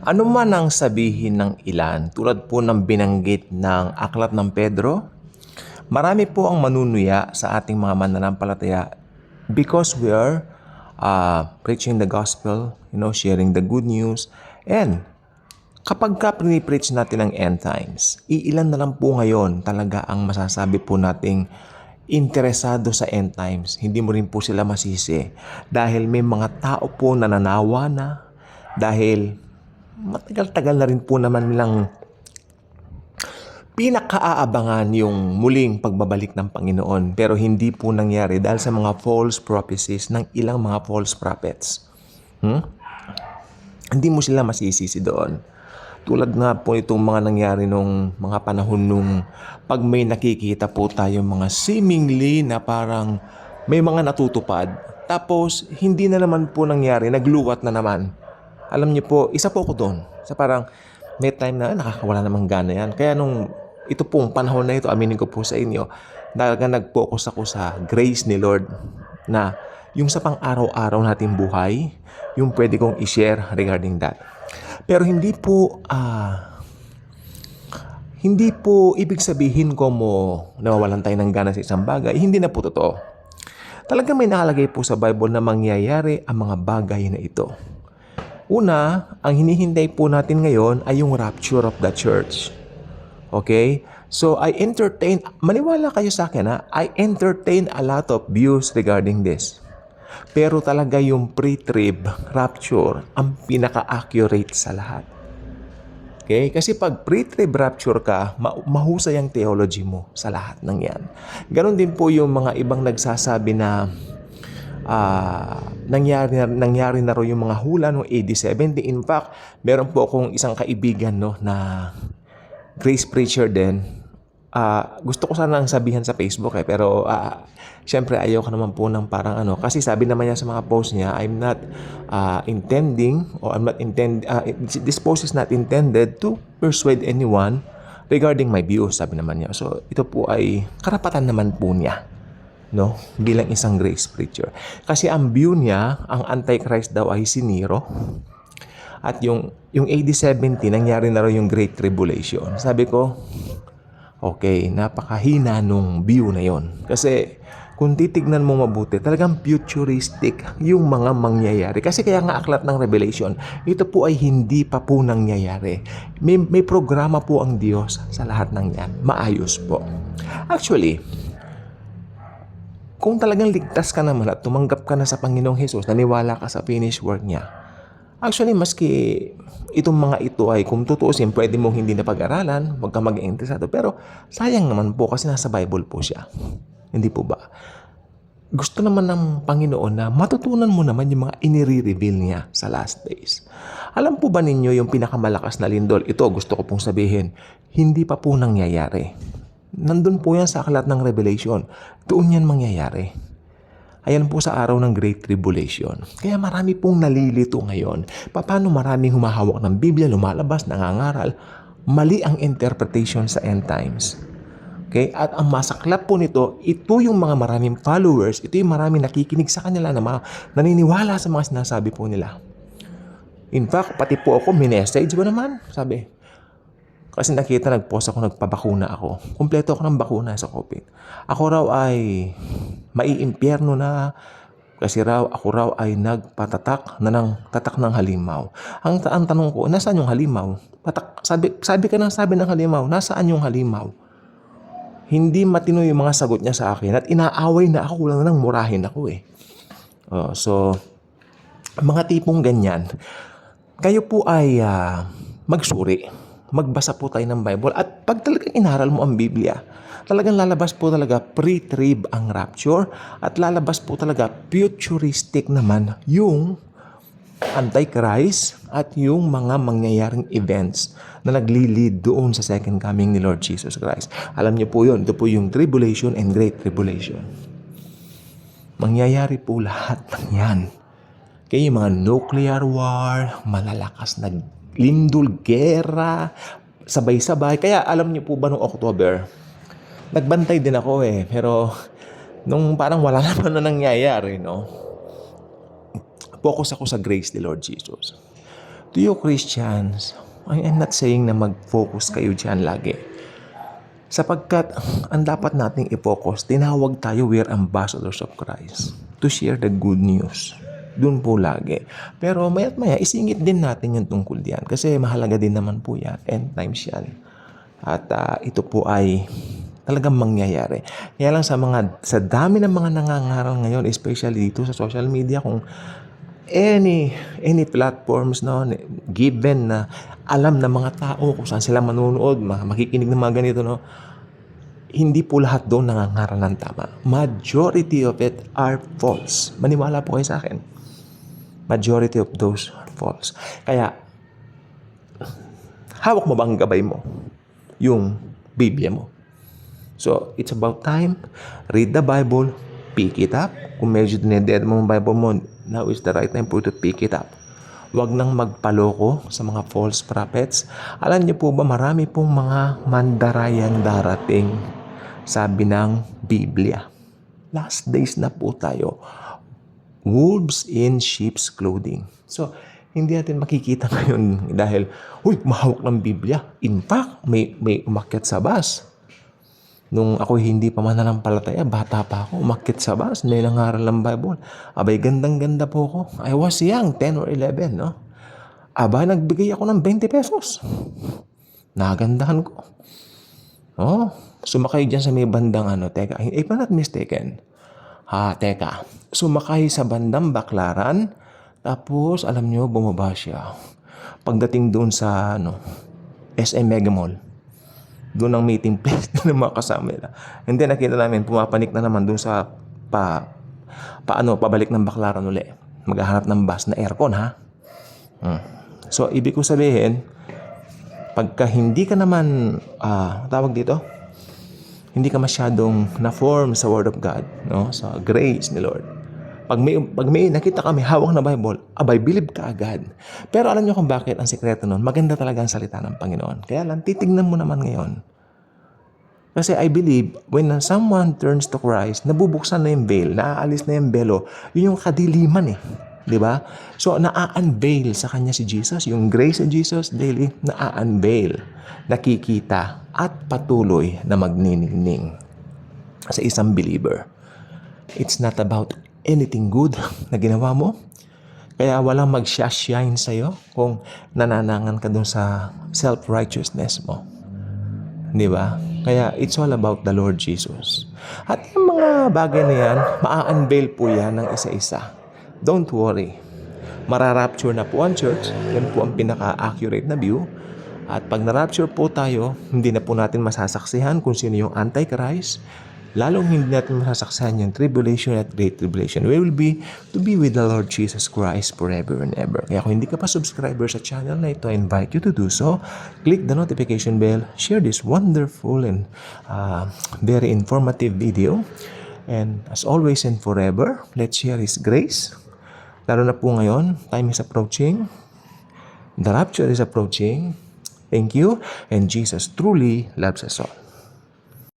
Ano man ang sabihin ng ilan, tulad po ng binanggit ng Aklat ng Pedro, marami po ang manunuya sa ating mga mananampalataya because we are uh, preaching the gospel, you know, sharing the good news, and kapag ka preach natin ang end times, iilan na lang po ngayon talaga ang masasabi po nating interesado sa end times. Hindi mo rin po sila masisi dahil may mga tao po na nanawa na dahil matagal-tagal na rin po naman nilang pinakaaabangan yung muling pagbabalik ng Panginoon pero hindi po nangyari dahil sa mga false prophecies ng ilang mga false prophets. Hmm? Hindi mo sila masisisi doon. Tulad nga po itong mga nangyari nung mga panahon nung pag may nakikita po tayo mga seemingly na parang may mga natutupad tapos hindi na naman po nangyari, nagluwat na naman. Alam niyo po, isa po ako doon. Sa parang may time na nakakawala namang gana yan. Kaya nung ito pong panahon na ito, aminin ko po sa inyo, talaga nag-focus ako sa grace ni Lord na yung sa pang-araw-araw nating buhay, yung pwede kong i-share regarding that. Pero hindi po, ah, hindi po ibig sabihin ko mo nawawalan tayo ng gana sa isang bagay. Hindi na po totoo. Talaga may nakalagay po sa Bible na mangyayari ang mga bagay na ito. Una, ang hinihintay po natin ngayon ay yung rapture of the church. Okay? So, I entertain, maniwala kayo sa akin ha, I entertain a lot of views regarding this. Pero talaga yung pre-trib rapture ang pinaka-accurate sa lahat. Okay? Kasi pag pre-trib rapture ka, ma- mahusay ang theology mo sa lahat ng yan. Ganon din po yung mga ibang nagsasabi na ah nangyari, na, nangyari na raw yung mga hula noong AD 70. In fact, meron po akong isang kaibigan no, na Grace Preacher din. Ah, gusto ko sanang sabihan sa Facebook eh, pero ah, syempre ayaw ko naman po ng parang ano. Kasi sabi naman niya sa mga post niya, I'm not ah, intending or I'm not intend, ah, this post is not intended to persuade anyone regarding my views, sabi naman niya. So, ito po ay karapatan naman po niya no bilang isang grace preacher kasi ang view niya ang antichrist daw ay si Nero at yung yung AD 70 nangyari na raw yung great tribulation sabi ko okay napakahina nung view na yon kasi kung titignan mo mabuti, talagang futuristic yung mga mangyayari. Kasi kaya nga aklat ng Revelation, ito po ay hindi pa po nangyayari. May, may programa po ang Diyos sa lahat ng yan. Maayos po. Actually, kung talagang ligtas ka naman at tumanggap ka na sa Panginoong Hesus, naniwala ka sa finished work niya, actually, maski itong mga ito ay kung tutuusin, pwede mong hindi na pag-aralan, huwag ka mag-interesado. Pero sayang naman po kasi nasa Bible po siya. Hindi po ba? Gusto naman ng Panginoon na matutunan mo naman yung mga inire-reveal niya sa last days. Alam po ba ninyo yung pinakamalakas na lindol? Ito gusto ko pong sabihin, hindi pa po nangyayari. Nandun po yan sa aklat ng Revelation. Doon yan mangyayari. Ayan po sa araw ng Great Tribulation. Kaya marami pong nalilito ngayon. Paano maraming humahawak ng Biblia, lumalabas, nangangaral. Mali ang interpretation sa end times. Okay? At ang masaklap po nito, ito yung mga maraming followers, ito yung maraming nakikinig sa kanila na mga naniniwala sa mga sinasabi po nila. In fact, pati po ako, minessage ba naman? Sabi, kasi nakita, nag-post ako, nagpabakuna ako. Kompleto ako ng bakuna sa COVID. Ako raw ay maiimpyerno na kasi raw ako raw ay nagpatatak na ng tatak ng halimaw. Ang, ang tanong ko, nasaan yung halimaw? Patak, sabi, sabi ka ng sabi ng halimaw, nasaan yung halimaw? Hindi matino yung mga sagot niya sa akin at inaaway na ako lang nang murahin ako eh. Oh, so, mga tipong ganyan, kayo po ay ah, magsuri magbasa po tayo ng Bible. At pag talagang inaral mo ang Biblia, talagang lalabas po talaga pre-trib ang rapture at lalabas po talaga futuristic naman yung Antichrist at yung mga mangyayaring events na nagli-lead doon sa second coming ni Lord Jesus Christ. Alam niyo po yun, ito po yung tribulation and great tribulation. Mangyayari po lahat ng yan. Kaya yung mga nuclear war, malalakas na lindol, gera, sabay-sabay. Kaya alam niyo po ba noong October, nagbantay din ako eh. Pero nung parang wala naman na nangyayari, no? Focus ako sa grace ni Lord Jesus. to you Christians, I am not saying na mag-focus kayo dyan lagi. Sapagkat ang dapat nating i-focus, tinawag tayo, we're ambassadors of Christ to share the good news. Doon po lagi. Pero maya't maya, isingit din natin yung tungkol diyan. Kasi mahalaga din naman po yan. End times yan. At ah, ito po ay talagang mangyayari. Kaya lang sa mga, sa dami ng mga nangangaral ngayon, especially dito sa social media, kung any any platforms no given na alam ng mga tao kung saan sila manonood ma- makikinig ng mga ganito no hindi po lahat doon nangangaral ng tama majority of it are false maniwala po kayo sa akin majority of those are false kaya hawak mo ba ang gabay mo yung Biblia mo So, it's about time. Read the Bible. Pick it up. Kung medyo dineded mo ang Bible mo, now is the right time for you to pick it up. Huwag nang magpaloko sa mga false prophets. Alam niyo po ba, marami pong mga mandarayang darating. Sabi ng Biblia. Last days na po tayo. Wolves in sheep's clothing. So, hindi natin makikita ngayon dahil, huy, mahawak ng Biblia. In fact, may, may umakyat sa bus. Nung ako hindi pa mananampalataya, bata pa ako, umakit sa bus, may nangaral ng Bible. Abay, gandang-ganda po ako. I was young, 10 or 11, no? Aba, nagbigay ako ng 20 pesos. Nagandahan ko. Oh, sumakay dyan sa may bandang ano, teka, if I'm not mistaken, ha, teka, sumakay sa bandang baklaran, tapos, alam nyo, bumaba siya. Pagdating doon sa, ano, SM Mega Mall, doon ang meeting place ng mga kasama nila. And then nakita namin, pumapanik na naman doon sa pa, paano, pabalik ng baklaran uli. Maghahanap ng bus na aircon, ha? Hmm. So, ibig ko sabihin, pagka hindi ka naman, ah, tawag dito, hindi ka masyadong na-form sa Word of God, no? Sa grace ni Lord. Pag may, pag may nakita kami hawak na Bible, abay, believe ka agad. Pero alam niyo kung bakit ang sekreto nun? Maganda talaga ang salita ng Panginoon. Kaya lang, titignan mo naman ngayon. Kasi I believe, when someone turns to Christ, nabubuksan na yung veil, naaalis na yung belo, yun yung kadiliman eh. Di ba? So, naa-unveil sa kanya si Jesus. Yung grace of Jesus daily, naa-unveil. Nakikita at patuloy na magniningning sa isang believer. It's not about anything good na ginawa mo. Kaya walang mag-shine sa'yo kung nananangan ka dun sa self-righteousness mo. Di ba? Kaya it's all about the Lord Jesus. At yung mga bagay na yan, maa-unveil po yan ng isa-isa. Don't worry. Mararapture na po ang church. Yan po ang pinaka-accurate na view. At pag na-rapture po tayo, hindi na po natin masasaksihan kung sino yung Antichrist. Lalong hindi natin masasaksihan yung tribulation at great tribulation. We will be to be with the Lord Jesus Christ forever and ever. Kaya kung hindi ka pa subscriber sa channel na ito, I invite you to do so. Click the notification bell. Share this wonderful and uh, very informative video. And as always and forever, let's share His grace. Lalo na po ngayon, time is approaching. The rapture is approaching. Thank you. And Jesus truly loves us all.